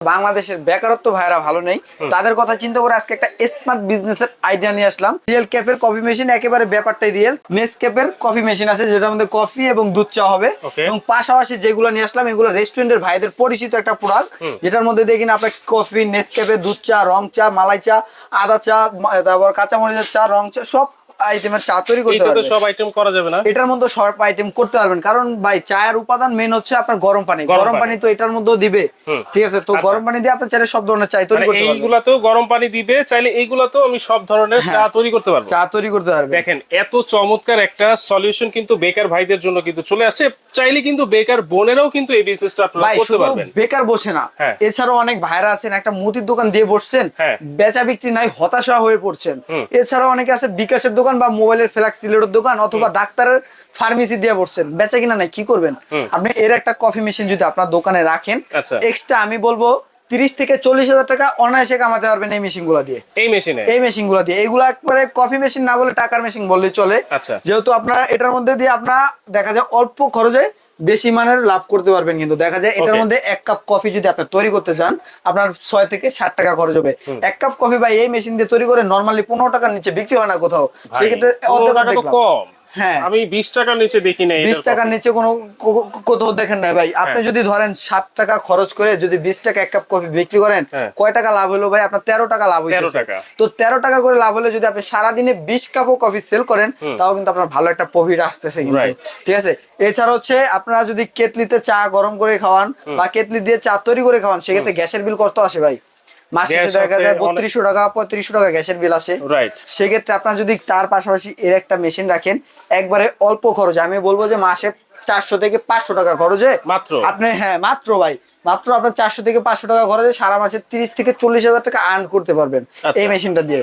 বাংলাদেশের বেকারত্ব ভাইরা ভালো নেই। তাদের কথা চিন্তা করে আজকে একটা স্মার্ট বিজনেসের আইডিয়া নিয়ে আসলাম। রিয়েল ক্যাফের কফি মেশিন একেবারে ব্যাপারটাই রিয়েল নেস ক্যাফের কফি মেশিন আছে যেটার মধ্যে কফি এবং দুধ চা হবে। এবং পাশাপাশি যেগুলো নিয়ে আসলাম এগুলো রেস্টুরেন্টের ভাইদের পরিচিত একটা প্রোডাক্ট যেটার মধ্যে দেখি না আপনার কফি নেসক্যাফে দুধ চা রং চা মালাই চা আদা চা তারপর কাঁচামরিচের চা রং চা সব আইটেমের চা তৈরি করতে পারবেন সব আইটেম করা যাবে না? এটার মধ্যে সব আইটেম করতে পারবেন। কারণ ভাই চায়ের উপাদান মেন হচ্ছে আপনার গরম পানি। গরম পানি। তো এটার মধ্যেও দিবে। ঠিক আছে তো আচ্ছা। গরম পানি দিয়ে আপনি চাইলে সব ধরনের চাই তৈরি মানে করতে পারবেন। এইগুলাতেও গরম পানি দিবে চাইলে এইগুলাতেও আমি সব ধরনের চা তৈরি করতে পারব। চা তৈরি করতে পারবেন। দেখেন এত চমৎকার একটা সলিউশন কিন্তু বেকার ভাইদের জন্য কিন্তু চলে আসে। চাইলে কিন্তু বেকার বোনেরাও কিন্তু এই বিজনেসটা আপনারা করতে পারবেন। বেকার বসে না। হ্যাঁ। এছাড়াও অনেক ভাইরা আছেন একটা মুদির দোকান দিয়ে বসছেন। হ্যাঁ। বেচা বিক্রি নাই হতাশা হয়ে পড়ছেন। এছাড়াও অনেকে আছে বিকাশের দোকান বা মোবাইলের ফ্ল্যাক্স সিলেটের দোকান অথবা ডাক্তারের ফার্মেসি দিয়ে বসছেন। বেচা কিনা নাই কি করবেন? আপনি এর একটা কফি মেশিন যদি আপনার দোকানে রাখেন আচ্ছা। এক্সট্রা আমি বলব তিরিশ থেকে চল্লিশ হাজার টাকা অনায়াসে কামাতে পারবেন এই মেশিনগুলা দিয়ে। এই মেশিনে? এই মেশিনগুলা দিয়ে। এগুলো একবারে কফি মেশিন না বলে টাকার মেশিন বললে চলে। আচ্ছা। যেহেতু আপনারা এটার মধ্যে দিয়ে আপনারা দেখা যায় অল্প খরচে বেশি মানের লাভ করতে পারবেন কিন্তু। দেখা যায় এটার মধ্যে এক কাপ কফি যদি আপনি তৈরি করতে চান আপনার ছয় থেকে ষাট টাকা খরচ হবে। এক কাপ কফি বা এই মেশিন দিয়ে তৈরি করে নর্মালি পনেরো টাকার নিচে বিক্রি হয় না কোথাও। সেক্ষেত্রে অর্ধেক কম। হ্যাঁ। আমি বিশ টাকার নিচে দেখি না বিশ টাকার নিচে কোনো কোথাও দেখেন না ভাই। আপনি হ্যাঁ। যদি ধরেন সাত টাকা খরচ করে যদি বিশ টাকা এক কাপ কফি বিক্রি করেন হ্যাঁ। কয় টাকা লাভ হলো ভাই? আপনার তেরো টাকা লাভ টাকা। তো তেরো টাকা করে লাভ হলে যদি আপনি সারাদিনে বিশ কাপও কফি সেল করেন তাও কিন্তু আপনার ভালো একটা প্রফিট আসতেছে কিন্তু। ঠিক আছে? এছাড়া হচ্ছে আপনারা যদি কেতলিতে চা গরম করে খাওয়ান বা কেতলি দিয়ে চা তৈরি করে খাওয়ান সেক্ষেত্রে গ্যাসের বিল কত আসে ভাই? মাসে দেখা যায় বত্রিশশো টাকা পঁয়ত্রিশশো টাকা গ্যাসের বিল আসে। সেক্ষেত্রে আপনার যদি তার পাশাপাশি এর একটা মেশিন রাখেন একবারে অল্প খরচে আমি বলব যে মাসে চারশো থেকে পাঁচশো টাকা খরচে মাত্র? আপনি হ্যাঁ মাত্র ভাই। মাত্র আপনার চারশো থেকে পাঁচশো টাকা খরচে সারা মাসে তিরিশ থেকে চল্লিশ হাজার টাকা আর্ন করতে পারবেন আচ্ছা। এই মেশিনটা দিয়ে?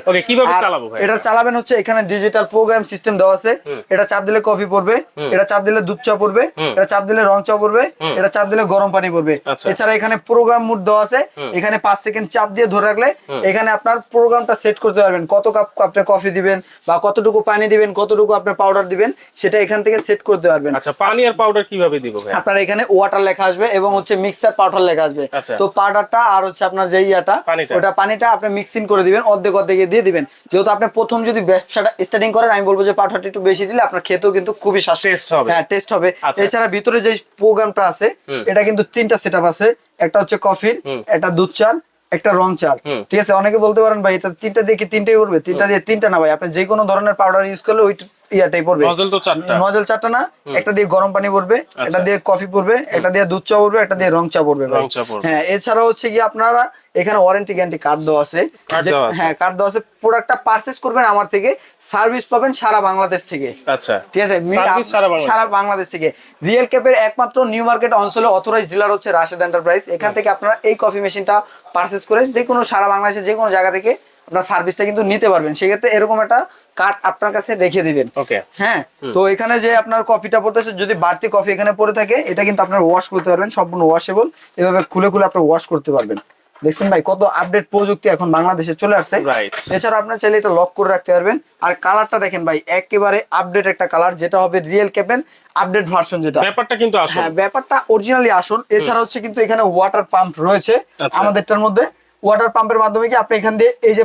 এটা চালাবেন হচ্ছে এখানে ডিজিটাল প্রোগ্রাম সিস্টেম দেওয়া আছে। এটা চাপ দিলে কফি পড়বে এটা চাপ দিলে দুধ চা পড়বে এটা চাপ দিলে রং চা পড়বে এটা চাপ দিলে গরম পানি পড়বে। আচ্ছা। এছাড়া এখানে প্রোগ্রাম মুড দেওয়া আছে। এখানে পাঁচ সেকেন্ড চাপ দিয়ে ধরে রাখলে এখানে আপনার প্রোগ্রামটা সেট করতে পারবেন। কত কাপ আপনি কফি দিবেন বা কতটুকু পানি দিবেন কতটুকু আপনি পাউডার দিবেন সেটা এখান থেকে সেট করতে পারবেন। আচ্ছা পানি আর পাউডার কীভাবে দিব আপনার এখানে ওয়াটার লেখা আসবে এবং হচ্ছে মিক্সার পাউডার লেখা আসবে। আচ্ছা। তো পাউডারটা আর হচ্ছে আপনার যে ইয়াটা ওটা পানিটা আপনি মিক্সিং করে দিবেন অর্ধেক অর্ধেক দিয়ে দিবেন। যেহেতু আপনি প্রথম যদি ব্যবসাটা স্টার্টিং করেন আমি বলব যে পাউডারটা একটু বেশি দিলে আপনার খেতেও কিন্তু খুবই Taste হবে। হ্যাঁ টেস্ট হবে। আচ্ছা। এছাড়া ভিতরে যে প্রোগ্রামটা আছে এটা কিন্তু তিনটা সেটআপ আছে। একটা হচ্ছে কফির একটা দুধ চার একটা রং চার ঠিক আছে? অনেকে বলতে পারেন ভাই এটা তিনটা দিয়ে কি তিনটাই করবে তিনটা দিয়ে তিনটা না ভাই। আপনি যে কোনো ধরনের পাউডার ইউজ করলে ওই ইয়াটাই পড়বে। নজল তো চারটা। আচ্ছা। নজল চারটা না একটা দিয়ে গরম পানি পড়বে একটা দিয়ে কফি পড়বে একটা দিয়ে দুধ চা পড়বে একটা দিয়ে রং চা পড়বে। হ্যাঁ এছাড়া হচ্ছে কি আপনারা এখানে ওয়ারেন্টি গ্যারান্টি কার্ড দেওয়া আছে। হ্যাঁ কার্ড দেওয়া আছে। প্রোডাক্টটা পারচেস করবেন আমার থেকে সার্ভিস পাবেন সারা বাংলাদেশ থেকে। আচ্ছা। ঠিক আছে? সারা বাংলাদেশ থেকে। রিয়েল ক্যাপের একমাত্র নিউ মার্কেট অঞ্চলে অথরাইজ ডিলার হচ্ছে রাশেদ এন্টারপ্রাইজ এখান থেকে আপনারা এই কফি মেশিনটা পারচেস করে যে কোনো সারা বাংলাদেশের যে কোনো জায়গা থেকে আপনার সার্ভিসটা কিন্তু নিতে পারবেন। সেক্ষেত্রে এরকম একটা কার্ড আপনার কাছে রেখে দিবেন। ওকে হ্যাঁ? তো এখানে যে আপনার কফিটা পড়তেছে যদি বাড়তি কফি এখানে পড়ে থাকে এটা কিন্তু আপনার ওয়াশ করতে পারবেন সম্পূর্ণ ওয়াশেবল এভাবে খুলে খুলে আপনার ওয়াশ করতে পারবেন। দেখছেন ভাই কত আপডেট প্রযুক্তি এখন বাংলাদেশে চলে আসছে। এছাড়া আপনার চাইলে এটা লক করে রাখতে পারবেন। আর কালারটা দেখেন ভাই একেবারে আপডেট একটা কালার যেটা হবে রিয়েল ক্যাপেন আপডেট ভার্সন যেটা। ব্যাপারটা কিন্তু আসল। হ্যাঁ ব্যাপারটা অরিজিনালি আসল। এছাড়া হচ্ছে কিন্তু এখানে ওয়াটার পাম্প রয়েছে আচ্ছা। আমাদেরটার মধ্যে। ওয়াটার পাম্পের মাধ্যমে কি আপনি এখান দিয়ে এই যে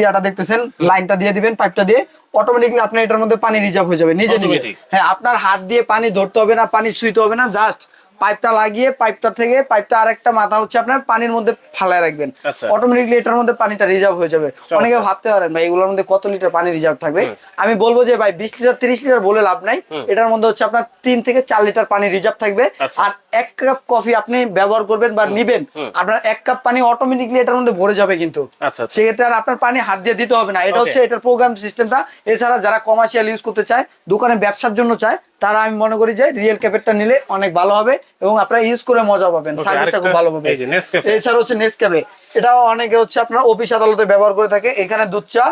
ইয়াটা দেখতেছেন লাইনটা দিয়ে দিবেন পাইপটা দিয়ে অটোমেটিকলি আপনার এটার মধ্যে পানি রিজার্ভ হয়ে যাবে নিজে নিজে। হ্যাঁ আপনার হাত দিয়ে পানি ধরতে হবে না পানি ছুঁইতে হবে না জাস্ট পাইপটা লাগিয়ে পাইপটা থেকে পাইপটা আরেকটা মাথা হচ্ছে আপনার পানির মধ্যে ফালায় রাখবেন। আচ্ছা। অটোমেটিকলি এটার মধ্যে পানিটা রিজার্ভ হয়ে যাবে। অনেকে ভাবতে পারেন ভাই এগুলোর মধ্যে কত লিটার পানি রিজার্ভ থাকবে? আমি বলব যে ভাই বিশ লিটার তিরিশ লিটার বলে লাভ নাই। এটার মধ্যে হচ্ছে আপনার তিন থেকে চার লিটার পানি রিজার্ভ থাকবে। আচ্ছা। আর এক কাপ কফি আপনি ব্যবহার করবেন বা নিবেন আপনার এক কাপ পানি অটোমেটিকলি এটার মধ্যে ভরে যাবে কিন্তু। আচ্ছা, আচ্ছা। সেক্ষেত্রে আর আপনার পানি হাত দিয়ে দিতে হবে না। এটা হচ্ছে এটার প্রোগ্রাম সিস্টেমটা এছাড়া যারা কমার্শিয়াল ইউজ করতে চায় দোকানে ব্যবসার জন্য চায় তারা আমি মনে করি যে রিয়েল ক্যাপেটটা নিলে অনেক ভালো হবে এবং আপনারা ইউজ করে মজা পাবেন। সার্ভিসটা খুব ভালো পাবে এই যে Nescafe। এছাড়া হচ্ছে নেসক্যাফে এটাও অনেকে হচ্ছে আপনার অফিস আদালতে ব্যবহার করে থাকে। এখানে দুধ চা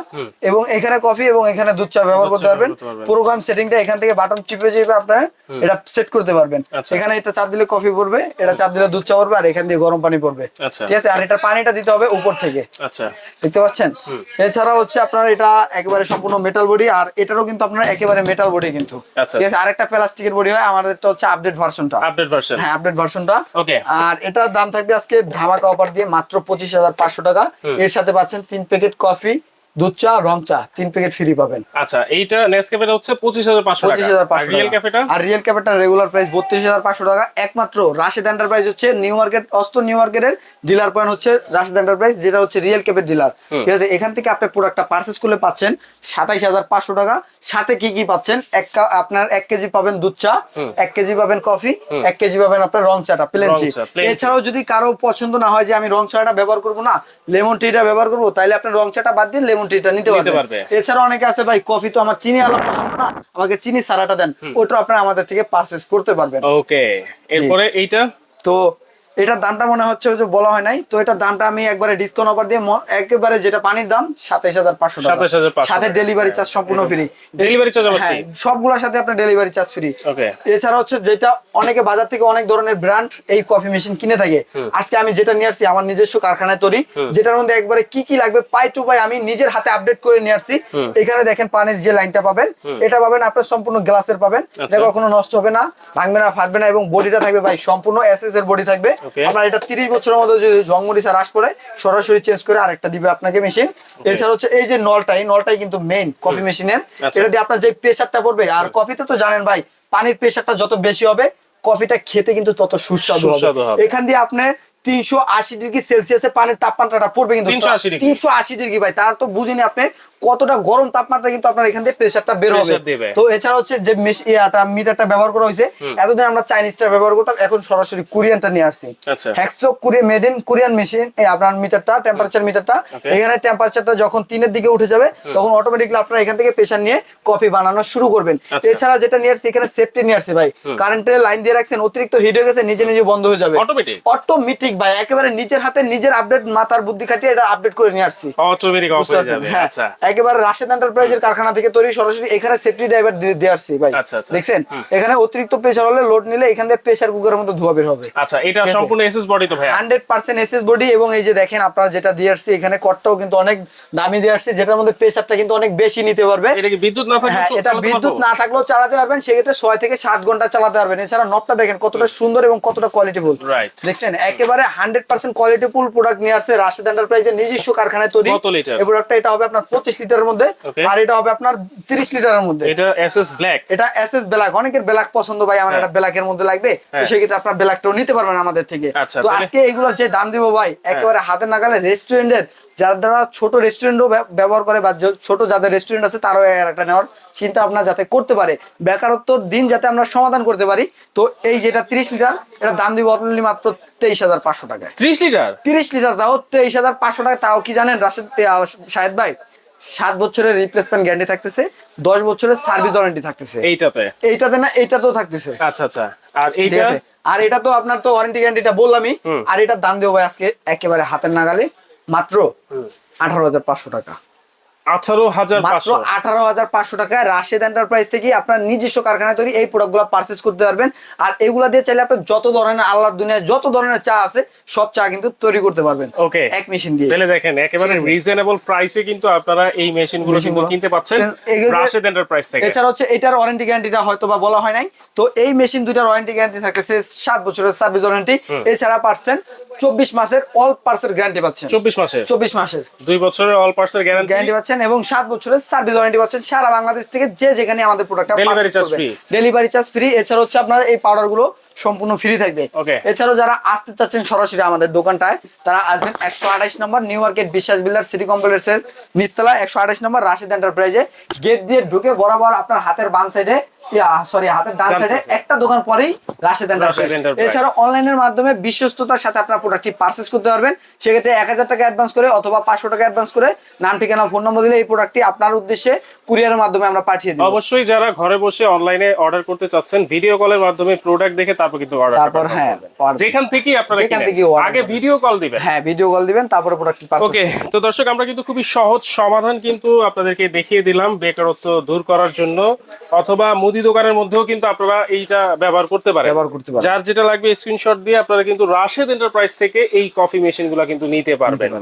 এবং এখানে কফি এবং এখানে দুধ চা ব্যবহার করতে পারবেন। প্রোগ্রাম সেটিংটা এখান থেকে বাটন চিপে চিপে আপনার এটা সেট করতে পারবেন। আচ্ছা। এখানে এটা চাপ দিলে কফি পড়বে এটা চাপ দিলে দুধ চা পড়বে আর এখান দিয়ে গরম পানি পড়বে। আচ্ছা। ঠিক আছে? আর এটা পানিটা দিতে হবে উপর থেকে। আচ্ছা। দেখতে পাচ্ছেন? এছাড়া হচ্ছে আপনার এটা একেবারে সম্পূর্ণ মেটাল বডি আর এটারও কিন্তু আপনার একেবারে মেটাল বডি কিন্তু। ঠিক আছে? আরেকটা একটা প্লাস্টিকের বডি হয় আমাদেরটা হচ্ছে আপডেট ভার্সনটা আপডেট ভার্সন হ্যাঁ আপডেট ভার্সনটা ওকে আর এটার দাম থাকবে আজকে ধামাকা অফার দিয়ে মাত্র পঁচিশ হাজার পাঁচশো টাকা। এর সাথে পাচ্ছেন তিন প্যাকেট কফি দুধ চা রং চা তিন প্যাকেট ফ্রি পাবেন। আচ্ছা এইটা নেসক্যাফেটা হচ্ছে পঁচিশ হাজার পাঁচশো পঁচিশ হাজার পাঁচশো রিয়েল ক্যাফেটা আর রিয়েল ক্যাফেটা রেগুলার প্রাইস বত্রিশ হাজার পাঁচশো টাকা। একমাত্র রাশিদ এন্টারপ্রাইজ হচ্ছে নিউ মার্কেট অস্ত নিউ মার্কেটের ডিলার পয়েন্ট হচ্ছে রাশিদ এন্টারপ্রাইজ যেটা হচ্ছে রিয়েল ক্যাফের ডিলার ঠিক আছে এখান থেকে আপনি প্রোডাক্টটা পার্চেস করলে পাচ্ছেন সাতাইশ হাজার পাঁচশো টাকা। সাথে কি কি পাচ্ছেন? এক আপনার এক কেজি পাবেন দুধ চা এক কেজি পাবেন কফি এক কেজি পাবেন আপনার রং চাটা প্লেন টি। এছাড়াও যদি কারও পছন্দ না হয় যে আমি রং চাটা ব্যবহার করব না লেমন টিটা ব্যবহার করব তাহলে আপনি রং চাটা বাদ দিয়ে লেমন টিটা নিতে পারবে। এছাড়া অনেকে আছে ভাই কফি তো আমার চিনি আলো পছন্দ না। আমাকে চিনি সারাটা দেন। ওটা আপনারা আমাদের থেকে পারচেজ করতে পারবেন। ওকে এরপরে এইটা? তো এটার দামটা মনে হচ্ছে যে বলা হয় নাই। তো এটার দামটা আমি একবারে ডিসকাউন্ট অফার দিয়ে একেবারে যেটা পানির দাম সাতাইশ হাজার পাঁচশো টাকা। 27,500 সাথে ডেলিভারি চার্জ সম্পূর্ণ ফ্রি ডেলিভারি চার্জ হ্যাঁ সবগুলোর সাথে আপনার ডেলিভারি চার্জ ফ্রি এছাড়া হচ্ছে যেটা অনেকে বাজার থেকে অনেক ধরনের ব্র্যান্ড এই কফি মেশিন কিনে থাকে। আজকে আমি যেটা নিয়ে আসছি আমার নিজস্ব কারখানায় তৈরি। যেটার মধ্যে একবারে কি কি লাগবে পাই টু পাই আমি নিজের হাতে আপডেট করে নিয়ে আসছি। এখানে দেখেন পানির যে লাইনটা পাবেন এটা পাবেন আপনার সম্পূর্ণ গ্লাসের পাবেন। আচ্ছা। এটা কখনো নষ্ট হবে না ভাঙবে না ফাটবে না এবং বডিটা থাকবে ভাই সম্পূর্ণ এসএস এর বডি থাকবে. আপনার এটা তিরিশ বছরের মধ্যে যদি জংমরিচা হ্রাস পড়ে সরাসরি চেঞ্জ করে আরেকটা দিবে আপনাকে মেশিন এছাড়া হচ্ছে এই যে নলটা এই নলটাই কিন্তু মেইন কফি মেশিনের আচ্ছা। এটা দিয়ে আপনার যে প্রেসারটা পড়বে আর কফিতে তো জানেন ভাই পানির প্রেশারটা যত বেশি হবে কফিটা খেতে কিন্তু তত সুস্বাদু হবে। এখান দিয়ে আপনি তিনশো আশি ডিগ্রি সেলসিয়াসে পানির তাপমাত্রাটা পড়বে কিন্তু তিনশো আশি ডিগ্রি। ভাই। তার তো বুঝিনি আপনি কতটা গরম তাপমাত্রা কিন্তু আপনার এখান থেকে প্রেসারটা বের হবে। তো এছাড়া হচ্ছে যে মিটারটা ব্যবহার করা হয়েছে। এতদিন আমরা চাইনিজটা ব্যবহার করতাম এখন সরাসরি কোরিয়ানটা নিয়ে আসছি। Hacksaw Korean made in Korean machine আপনার মিটারটা টেম্পারেচার মিটারটা। এখানে টেম্পারেচারটা যখন তিনের দিকে উঠে যাবে তখন অটোমেটিকলি আপনারা এখান থেকে প্রেসার নিয়ে কফি বানানো শুরু করবেন। আচ্ছা। এছাড়া যেটা নিয়ে আসছি এখানে সেফটি নিয়ে আসছে ভাই। কারেন্টের লাইন দিয়ে রাখছেন অতিরিক্ত হিট হয়ে গেছে নিজে নিজে বন্ধ হয়ে যাবে। Automatic? অটোমেটিক ভাই একেবারে নিজের হাতে নিজের আপডেট মাথার বুদ্ধি খাটিয়ে এটা আপডেট করে নিয়ে আসছি। অটোমেটিক অফ হয়ে যাবে। হ্যাঁ আচ্ছা। একেবারে রাশেদ এন্টারপ্রাইজের কারখানা থেকে তৈরি সরাসরি এখানে সেফটি ড্রাইভার দিয়ে আসছি ভাই। আচ্ছা, আচ্ছা। দেখছেন? এখানে অতিরিক্ত প্রেসার হলে লোড নিলে এখান থেকে প্রেসার কুকারের মতো ধোয়া বের হবে। আচ্ছা এটা সম্পূর্ণ এসএস বডি তো হান্ড্রেড পার্সেন্ট এসএস বডি এবং এই যে দেখেন আপনারা যেটা দিয়ে আসছি এখানে কটটাও কিন্তু অনেক দামি দিয়ে আসছে যেটার মধ্যে প্রেসারটা কিন্তু অনেক বেশি নিতে পারবে। এটা কি বিদ্যুৎ না থাকলে হ্যাঁ এটা বিদ্যুৎ না থাকলেও চালাতে পারবেন সেক্ষেত্রে ছয় থেকে সাত ঘণ্টা চালাতে পারবেন। এছাড়া নবটা দেখেন কতটা সুন্দর এবং কতটা কোয়ালিটিফুল Right. দেখছেন? একেবারে হান্ড্রেড পার্সেন্ট কোয়ালিটিফুল প্রোডাক্ট নিয়ে আসছে রাশেদ এন্টারপ্রাইজের নিজস্ব কারখানায় তৈরি। এই প্রোডাক্টটা এটা হবে আপনার পঁচিশ লিটারের মধ্যে আর এটা হবে আপনার তিরিশ লিটারের মধ্যে। এটা ব্ল্যাক এটা এসএস ব্ল্যাক অনেকের ব্ল্যাক পছন্দ ভাই আমার হ্যাঁ। এটা ব্ল্যাকের মধ্যে লাগবে। তো হ্যাঁ। সেক্ষেত্রে আপনার ব্ল্যাকটাও নিতে পারবেন আমাদের থেকে। আচ্ছা, তো আজকে এগুলোর যে দাম দিব ভাই একেবারে হাতের নাগালে রেস্টুরেন্টের যারা যারা ছোট রেস্টুরেন্টও ব্যবহার করে বা ছোট যাদের রেস্টুরেন্ট আছে তারাও একটা নেওয়ার চিন্তা ভাবনা যাতে করতে পারে। বেকারত্বর দিন যাতে আমরা সমাধান করতে পারি। তো এই যেটা তিরিশ লিটার এটা দাম দিব অনলি মাত্র তেইশ হাজার পাঁচশো টাকায়। ত্রিশ লিটার? তিরিশ লিটার তাও তেইশ হাজার পাঁচশো টাকা তাও কি জানেন? রাশেদ শাহেদ ভাই সাত বছরের রিপ্লেসমেন্ট গ্যারান্টি থাকতেছে দশ বছরের সার্ভিস ওয়ারেন্টি থাকতেছে। এইটাতে? এইটাতে না এইটাতেও থাকতেছে। আচ্ছা আচ্ছা। আর এইটা? আর এটা তো আপনার তো ওয়ারেন্টি গ্যারান্টিটা বললামই। আর এটা দাম দেবো ভাই আজকে একেবারে হাতের নাগালে মাত্র আঠারো হাজার পাঁচশো টাকা। আঠারো হাজার মাত্র আঠারো হাজার পাঁচশো টাকায় রাশেদ এন্টারপ্রাইজ থেকে আপনার নিজস্ব কারখানায় তৈরি এই প্রোডাক্টগুলো পারচেস করতে পারবেন। আর এগুলা দিয়ে চাইলে আপনার যত ধরনের আল্লাহর দুনিয়ায় যত ধরনের চা আছে সব চা কিন্তু তৈরি করতে পারবেন। ওকে এক মেশিন দিয়ে। তাহলে দেখেন একেবারে রিজনেবল প্রাইসে কিন্তু আপনারা এই মেশিন কিন্তু কিনতে পাচ্ছেন রাশেদ এন্টারপ্রাইজ থেকে। এছাড়া হচ্ছে এটার ওয়ারেন্টি গ্যারান্টিটা হয়তো বা বলা হয় নাই। তো এই মেশিন দুইটার ওয়ারেন্টি গ্যারান্টি থাকতেছে সাত বছরের সার্ভিস ওয়ারেন্টি এছাড়া পাচ্ছেন চব্বিশ মাসের অল পার্সের গ্যারান্টি পাচ্ছেন। চব্বিশ মাসের? চব্বিশ মাসের। দুই বছরের অল পার্সের গ্যারান্টি গ্যারান্টি পাচ্ছেন এবং সাত বছরের সার্ভিস ওয়ারেন্টি পাচ্ছেন সারা বাংলাদেশ থেকে যে যেখানে আমাদের প্রোডাক্টটা। ডেলিভারি চার্জ ফ্রি এছাড়া হচ্ছে আপনার এই পাউডারগুলো সম্পূর্ণ ফ্রি থাকবে. এছাড়াও যারা আসতে চাচ্ছেন সরাসরি আমাদের দোকানটায় তারা আসবেন একশো আঠাইশ নম্বর new market Biswas builder city complex এর নিচতলা একশো আঠাইশ নম্বর রাশিদ এন্টারপ্রাইজে গেট দিয়ে ঢুকে বরাবর আপনার হাতের বাম সাইডে সরি হাতের ডান সাইডে একটা দোকান পরেই রাশিদ এন্টারপ্রাইজ এছাড়া অনলাইনের মাধ্যমে বিশ্বস্ততার সাথে আপনার প্রোডাক্টটি করতে পারবেন। সেক্ষেত্রে এক হাজার টাকা অ্যাডভান্স করে অথবা পাঁচশো টাকা অ্যাডভান্স করে নাম ঠিকানা ফোন নম্বর দিলে এই প্রোডাক্টটি আপনার উদ্দেশ্যে কুরিয়ারের মাধ্যমে আমরা পাঠিয়ে দিই অবশ্যই যারা ঘরে বসে অনলাইনে অর্ডার করতে চাচ্ছেন ভিডিও কলের মাধ্যমে প্রোডাক্ট দেখে তারপর কিন্তু অর্ডার তারপর হ্যাঁ, যেখান থেকেই আপনারা যেখান। থেকেই order আগে ভিডিও কল দিবেন। হ্যাঁ ভিডিও কল দিবেন তারপরে প্রোডাক্টটি ওকে তো দর্শক আমরা কিন্তু খুবই সহজ সমাধান কিন্তু আপনাদেরকে দেখিয়ে দিলাম বেকারত্ব দূর করার জন্য। অথবা মুদি দোকানের মধ্যেও কিন্তু আপনারা এইটা ব্যবহার করতে পারেন। ব্যবহার করতে পারেন। যার যেটা লাগবে স্ক্রিনশট দিয়ে আপনারা কিন্তু রাশেদ এন্টারপ্রাইজ থেকে এই কফি মেশিনগুলো কিন্তু নিতে পারবেন।